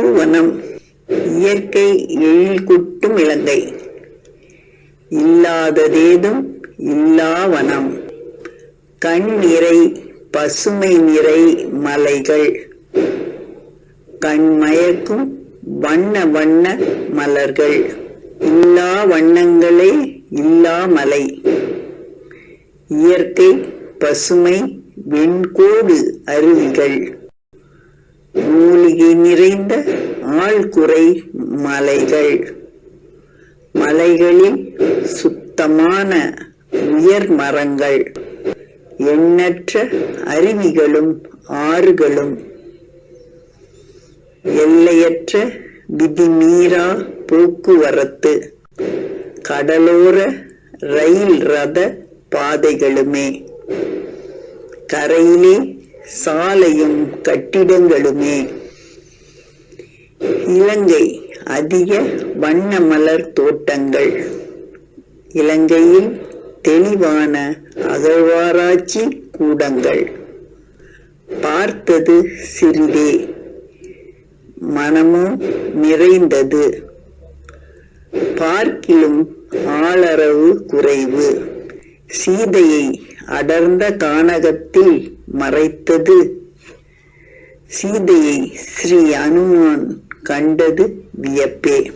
பூவனம் இயற்கை எழில்குட்டும் இலங்கை. இல்லாததேதும் இல்லாவனம். கண் நிறை பசுமை நிறை மலைகள். கண்மயக்கும் வண்ண வண்ண மலர்கள். இல்லா வண்ணங்களே இல்லா மலை. இயற்கை பசுமை வெண்கோடு அருவிகள். மூலிகை நிறைந்த ஆழ்குறை மலைகள். மலைகளில் சுத்தமான உயர் மரங்கள். எண்ணற்ற அருவிகளும் ஆறுகளும். எல்லையற்ற விதிமீறா போக்குவரத்து. கடலோர ரயில் ரத பாதைகளுமே. கரையிலே சாலையும் கட்டிடங்களுமே. இலங்கை அதிக வண்ண மலர் தோட்டங்கள். இலங்கையில் தெளிவான அகழ்வாராய்ச்சி கூடங்கள். பார்த்தது சிறிதே. மனமும் நிறைந்தது. பார்க்கிலும் ஆளரவு குறைவு. சீதையை அடர்ந்த கானகத்தில் மறைத்தது. சீதையை ஸ்ரீ அனுமான் கண்டது வியப்பே.